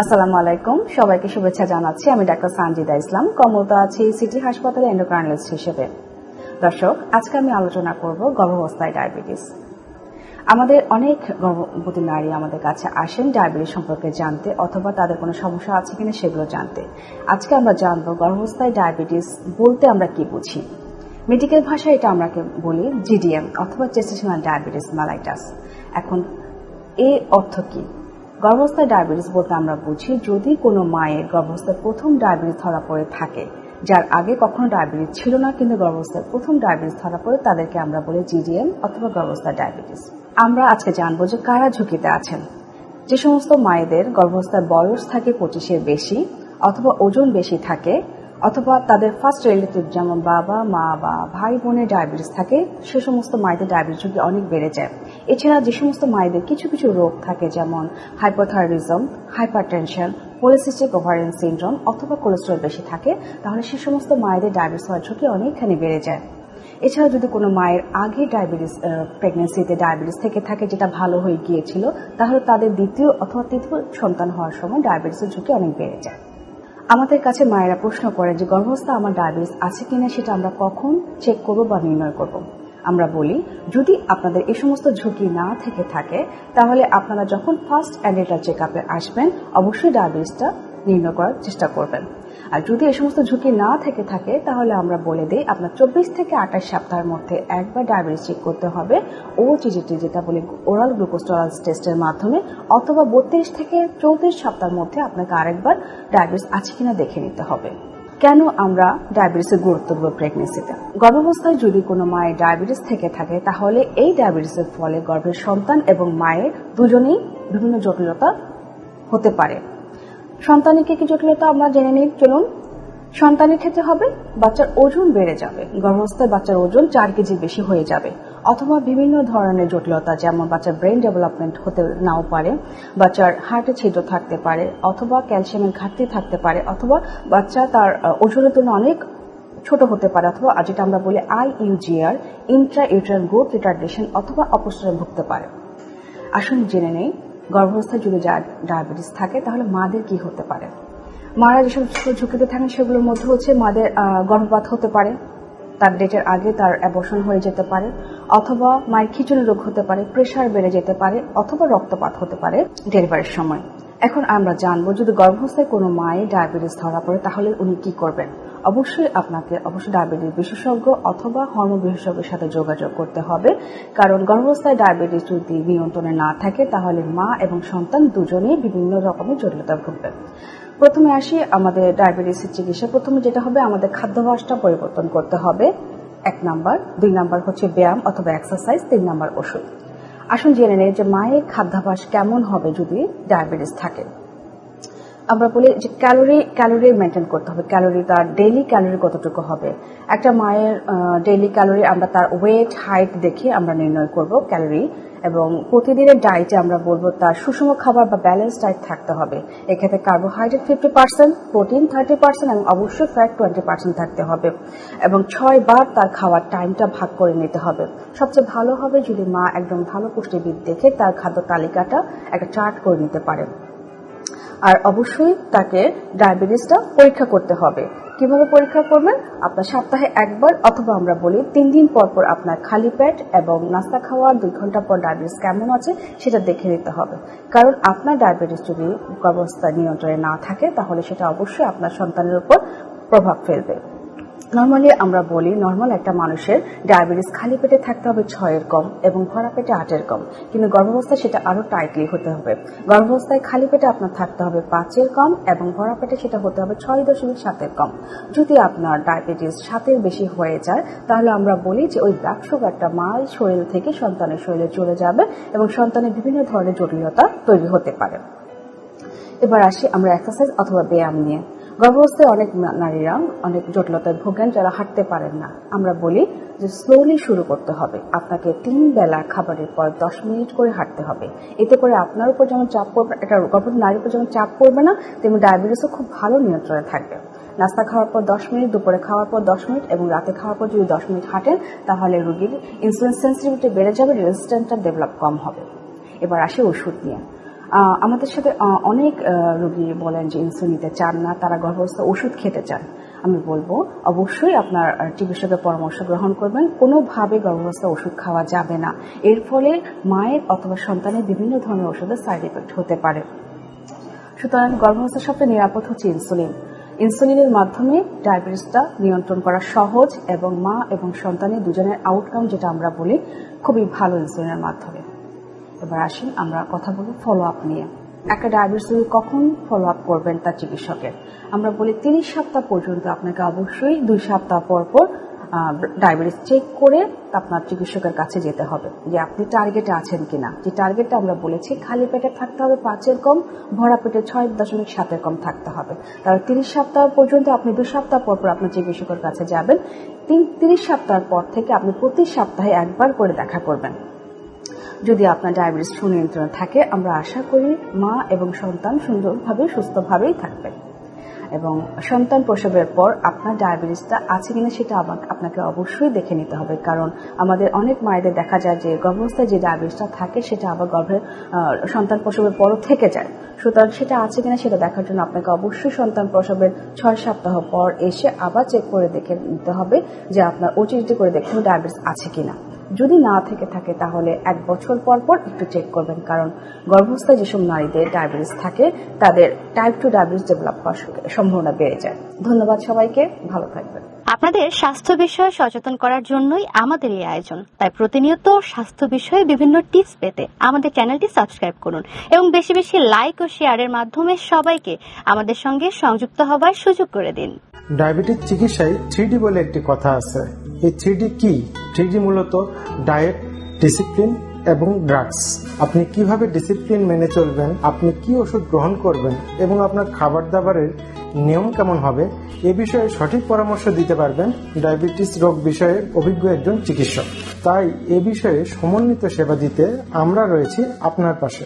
আসসালামু আলাইকুম। সবাইকে শুভেচ্ছা জানাচ্ছি। আমি ডাক্তার সানজিদা ইসলাম। কর্মরত আছি সিটি হাসপাতালে এন্ডোক্রাইনালিস্ট হিসেবে। দর্শক, আজকে আমি আলোচনা করব গর্ভাবস্থায় ডায়াবেটিস। আমাদের অনেক গর্ভবতী নারী আমাদের কাছে আসেন ডায়াবেটিস সম্পর্কে জানতে অথবা তাদের কোনো সমস্যা আছে কিনা সেগুলো জানতে। আজকে আমরা জানব গর্ভাবস্থায় ডায়াবেটিস বলতে আমরা কি বুঝি। মেডিকেল ভাষায় এটা আমরা বলি জিডিএম, অথবা চেস্টেশনাল ডায়াবেটিস মালাইটাস এখন এর অর্থ কি? গর্ভাবস্থায় ডায়াবেটিস বলতে আমরা বুঝি যদি কোনো মায়ের গর্ভাবস্থায় প্রথম ডায়াবেটিস ধরা পড়ে থাকে, যার আগে কখনো ডায়াবেটিস ছিল না, কিন্তু গর্ভাবস্থায় প্রথম ডায়াবেটিস ধরা পড়ে, তাদেরকে আমরা বলি জিডিএম অথবা গর্ভাবস্থায় ডায়াবেটিস আমরা আজকে জানব যে কারা ঝুঁকিতে আছেন। যে সমস্ত মায়েদের গর্ভাবস্থায় বয়স থাকে পঁচিশের বেশি অথবা ওজন বেশি থাকে অথবা তাদের ফার্স্ট রিলেটিভ যেমন বাবা, মা বা ভাই বোনের ডায়াবেটিস থাকে, সে সমস্ত মায়েদের ডায়াবেটিস ঝুঁকি অনেক বেড়ে যায়। এছাড়া যে সমস্ত মায়েদের কিছু কিছু রোগ থাকে, যেমন hypothyroidism hypertension polycystic ovarian syndrome অথবা কোলেস্ট্রল বেশি থাকে, তাহলে সে সমস্ত মায়েদের ডায়াবেটিস হওয়ার ঝুঁকি অনেকখানি বেড়ে যায়। এছাড়া যদি কোনো মায়ের আগে ডায়াবেটিস প্রেগনেন্সিতে ডায়াবেটিস থেকে থাকে, যেটা ভালো হয়ে গিয়েছিল, তাহলে তাদের দ্বিতীয় অথবা তৃতীয় সন্তান হওয়ার সময় ডায়াবেটিসের ঝুঁকি অনেক বেড়ে যায়। আমাদের কাছে মায়েরা প্রশ্ন করে যে, গর্ভস্থ আমার ডায়াবেটিস আছে কিনা সেটা আমরা কখন চেক করব বা নির্ণয় করব? আমরা বলি, যদি আপনাদের এই সমস্ত ঝুঁকি না থেকে থাকে, তাহলে আপনারা যখন ফার্স্ট অ্যান্ডেটাল চেক আপে আসবেন, অবশ্যই ডায়াবেটিসটা নির্ণয় করার চেষ্টা করবেন। আর যদি এই সমস্ত ঝুঁকি না থেকে থাকে, তাহলে আমরা বলে দিই আপনার চব্বিশ থেকে আঠাশ সপ্তাহের মধ্যে একবার ডায়াবেটিস চেক করতে হবে ও চিজিটি যেটা বলি ওরাল গ্লুকোজ টেস্টের মাধ্যমে, অথবা বত্রিশ থেকে চৌত্রিশ সপ্তাহের মধ্যে আপনাকে আরেকবার ডায়াবেটিস আছে কিনা দেখে নিতে হবে। কেন আমরা ডায়াবেটিসের গুরুত্ব দেবো প্রেগনেন্সিতে গর্ভাবস্থায় যদি কোনো মায়ের ডায়াবেটিস থেকে থাকে, তাহলে এই ডায়াবেটিসের ফলে গর্ভের সন্তান এবং মায়ের দুজনেই বিভিন্ন জটিলতা হতে পারে। সন্তানের কি কি জটিলতা আমরা জেনে নিই? চলুন। সন্তানের ক্ষেত্রে হবে, বাচ্চার ওজন বেড়ে যাবে। গর্ভাবস্থায় বাচ্চার ওজন চার কেজি বেশি হয়ে যাবে। অথবা বিভিন্ন ধরনের জটিলতা, যেমন বাচ্চার ব্রেন ডেভেলপমেন্ট হতে নাও পারে, বাচ্চার হার্টে ছিদ্র থাকতে পারে, অথবা ক্যালসিয়ামের ঘাটতি থাকতে পারে, অথবা বাচ্চা তার ওজনের তুলনায় অনেক ছোট হতে পারে, অথবা আর যেটা আমরা বলি I UGR intra uterine growth retardation অথবা অপসরে ভুগতে পারে। আসুন জেনে নেই গর্ভাবস্থায় যদি ডায়াবেটিস থাকে, তাহলে মাদের কি হতে পারে? মারা যেসব ঝুঁকিতে থাকেন, সেগুলোর মধ্যে হচ্ছে মাদের গর্ভপাত হতে পারে, তার ডেটের আগে তার অ্যাবর্শন হয়ে যেতে পারে, অথবা মায়ের খিচুড়ি রোগ হতে পারে প্রেশার বেড়ে যেতে পারে, অথবা রক্তপাত হতে পারে ডেলিভারির সময়। এখন আমরা জানব, যদি গর্ভাবস্থায় কোনো মায়ের ডায়াবেটিস ধরা পড়ে, তাহলে উনি কি করবেন? অবশ্যই আপনাকে অবশ্যই ডায়াবেটিস বিশেষজ্ঞ অথবা হর্ম বিশেষজ্ঞের সাথে যোগাযোগ করতে হবে। কারণ গর্ভাবস্থায় ডায়াবেটিস যদি নিয়ন্ত্রণে না থাকে, তাহলে মা এবং সন্তান দুজনেই বিভিন্ন রকমের জটিলতা ভুগবে। প্রথমে আসি আমাদের ডায়াবেটিসের চিকিৎসা। প্রথমে যেটা হবে, আমাদের খাদ্যাভ্যাসটা পরিবর্তন করতে হবে। এক নাম্বার। দুই নাম্বার হচ্ছে ব্যায়াম অথবা এক্সারসাইজ তিন নাম্বার ওষুধ। আসুন জেনে নেই যে মায়ের খাদ্যাভ্যাস কেমন হবে যদি ডায়াবেটিস থাকে। আমরা বলি যে ক্যালোরি ক্যালোরি মেনটেন করতে হবে। ক্যালোরি তার ডেইলি ক্যালোরি কতটুকু হবে? একটা মায়ের ডেইলি ক্যালোরি আমরা তার ওয়েট হাইট দেখে আমরা নির্ণয় করব ক্যালোরি এবং প্রতিদিনের ডায়েটে আমরা বলব তার সুষম খাবার বা ব্যালেন্স ডায়েট থাকতে হবে। এক্ষেত্রে carbohydrate fifty percent protein thirty percent এবং অবশ্যই ফ্যাট টোয়েন্টি পার্সেন্ট থাকতে হবে এবং ছয় বার তার খাওয়ার টাইমটা ভাগ করে নিতে হবে। সবচেয়ে ভালো হবে যদি মা একদম ভালো পুষ্টিবিদ দেখে তার খাদ্য তালিকাটা একটা চার্ট করে নিতে পারে আর অবশ্যই তাকে ডায়াবেটিসটা পরীক্ষা করতে হবে। কীভাবে পরীক্ষা করবেন? আপনার সপ্তাহে একবার অথবা আমরা বলি তিন দিন পর পর আপনার খালি পেট এবং নাস্তা খাওয়ার দুই ঘণ্টা পর ডায়াবেটিস কেমন আছে সেটা দেখে নিতে হবে। কারণ আপনার ডায়াবেটিস যদি অবস্থা নিয়ন্ত্রণে না থাকে, তাহলে সেটা অবশ্যই আপনার সন্তানের উপর প্রভাব ফেলবে। নর্মালি আমরা বলি নর্মাল একটা মানুষের ডায়াবেটিস খালি পেটে থাকতে হবে ছয়ের কম এবং ভরা পেটে আটের কম। কিন্তু গর্ভাবস্থায় সেটা আরও টাইটলি হতে হবে। গর্ভাবস্থায় খালি পেটে আপনার থাকতে হবে পাঁচের কম এবং ভরা পেটে সেটা হতে হবে ছয় দশমিক সাতের কম। যদি আপনার ডায়াবেটিস সাতের বেশি হয়ে যায়, তাহলে আমরা বলি যে ওই ব্লাড সুগারটা মায়ের শরীর থেকে সন্তানের শরীরে চলে যাবে এবং সন্তানের বিভিন্ন ধরনের জটিলতা তৈরি হতে পারে। এবার আসি আমরা এক্সারসাইজ অথবা ব্যায়াম নিয়ে। গর্ভাবস্থায় অনেক নারীরা অনেক জটিলতায় ভোগেন, যারা হাঁটতে পারেন না। আমরা বলি যে স্লোলি শুরু করতে হবে। আপনাকে তিন বেলা খাবারের পর দশ মিনিট করে হাঁটতে হবে। এতে করে আপনার উপর যেমন চাপ পড়বে একটা গর্ভবতী নারীর উপর যেমন চাপ পড়বে না, তেমনি ডায়াবেটিসও খুব ভালো নিয়ন্ত্রণে থাকবে। নাস্তা খাওয়ার পর দশ মিনিট, দুপুরে খাওয়ার পর দশ মিনিট এবং রাতে খাওয়ার পর যদি দশ মিনিট হাঁটেন, তাহলে রোগীর ইনসুলিন সেন্সিটিভিটি বেড়ে যাবে রেজিস্ট্যান্টটা ডেভেলপ কম হবে। এবার আসে ওষুধ নিয়ে। আমাদের সাথে অনেক রোগী বলেন যে ইনসুলিন নিতে চান না, তারা গর্ভস্থ ওষুধ খেতে চান। আমি বলব, অবশ্যই আপনার চিকিৎসকের পরামর্শ গ্রহণ করবেন। কোনোভাবে গর্ভস্থ ওষুধ খাওয়া যাবে না। এর ফলে মায়ের অথবা সন্তানের বিভিন্ন ধরনের ওষুধের সাইড এফেক্ট হতে পারে। সুতরাং গর্ভাবস্থার সবচেয়ে নিরাপদ হচ্ছে ইনসুলিন ইনসুলিনের মাধ্যমে ডায়াবেটিসটা নিয়ন্ত্রণ করা সহজ এবং মা এবং সন্তানের দুজনের আউটকাম যেটা আমরা বলি, খুবই ভালো ইনসুলিনের মাধ্যমে। এবার আসেন, আমরা কথা বলব ফলো আপ নিয়ে। একটা ডায়াবেটিস রোগী কখন ফলো আপ করবেন তার চিকিৎসকের? আমরা বলি তিরিশ সপ্তাহ পর্যন্ত আপনাকে অবশ্যই দুই সপ্তাহ পর পর ডায়াবেটিস চেক করে আপনার চিকিৎসকের কাছে যেতে হবে যে আপনি টার্গেটে আছেন কিনা। যে টার্গেটটা আমরা বলেছি খালি পেটে থাকতে হবে, পাঁচের কম, ভরা পেটে ছয় দশমিক সাতের কম থাকতে হবে। তাহলে তিরিশ সপ্তাহ পর্যন্ত আপনি দু সপ্তাহ পর পর আপনার চিকিৎসকের কাছে যাবেন। তিন তিরিশ সপ্তাহ পর থেকে আপনি প্রতি সপ্তাহে একবার করে দেখা করবেন। যদি আপনার ডায়াবেটিস সুনিয়ন্ত্রণে থাকে আমরা আশা করি মা এবং সন্তান সুন্দরভাবে সুস্থভাবেই থাকবেন এবং সন্তান প্রসবের পর আপনার ডায়াবেটিসটা আছে কিনা সেটা আপনাকে অবশ্যই দেখে নিতে হবে। কারণ আমাদের অনেক মায়েদের দেখা যায় যে গর্ভাবস্থায় যে ডায়াবেটিসটা থাকে সেটা আবার গর্ভের আহ, সন্তান প্রসবের পরও থেকে যায়। সুতরাং সেটা আছে কিনা সেটা দেখার জন্য আপনাকে অবশ্যই সন্তান প্রসবের ছয় সপ্তাহ পর এসে আবার চেক করে দেখে নিতে হবে যে আপনার ওটিটি করে দেখতে ডায়াবেটিস আছে কিনা। যদি না থেকে থাকে তাহলে এক বছর পর পর একটু চেক করবেন। কারণ গর্ভস্থ যেসব নারীদের ডায়াবেটিস থাকে তাদের টাইপ টু ডায়াবেটিস ডেভেলপ হওয়ার সম্ভাবনা বেড়ে যায়। ধন্যবাদ সবাইকে ভালো থাকবেন। আপনাদের স্বাস্থ্য বিষয়ে সচেতন করার জন্যই আমাদের এই আয়োজন। তাই প্রতিনিয়ত স্বাস্থ্য বিষয়ে বিভিন্ন টিপস পেতে আমাদের চ্যানেলটি সাবস্ক্রাইব করুন এবং বেশি বেশি লাইক ও শেয়ারের মাধ্যমে সবাইকে আমাদের সঙ্গে সংযুক্ত হবার সুযোগ করে দিন। ডায়াবেটিস চিকিৎসায় থ্রিডি বলে একটি কথা আছে। এই থ্রিডি কি? থ্রিডি মূলত ডায়েট, ডিসিপ্লিন এবং ড্রাগস। আপনি কীভাবে ডিসিপ্লিন মেনে চলবেন, আপনি কি ওষুধ গ্রহণ করবেন এবং আপনার খাবার দাবারের নিয়ম কেমন হবে, এ বিষয়ে সঠিক পরামর্শ দিতে পারবেন ডায়াবেটিস রোগ বিষয়ে অভিজ্ঞ একজন চিকিৎসক। তাই এ বিষয়ে সমন্বিত সেবা দিতে আমরা রয়েছি আপনার পাশে।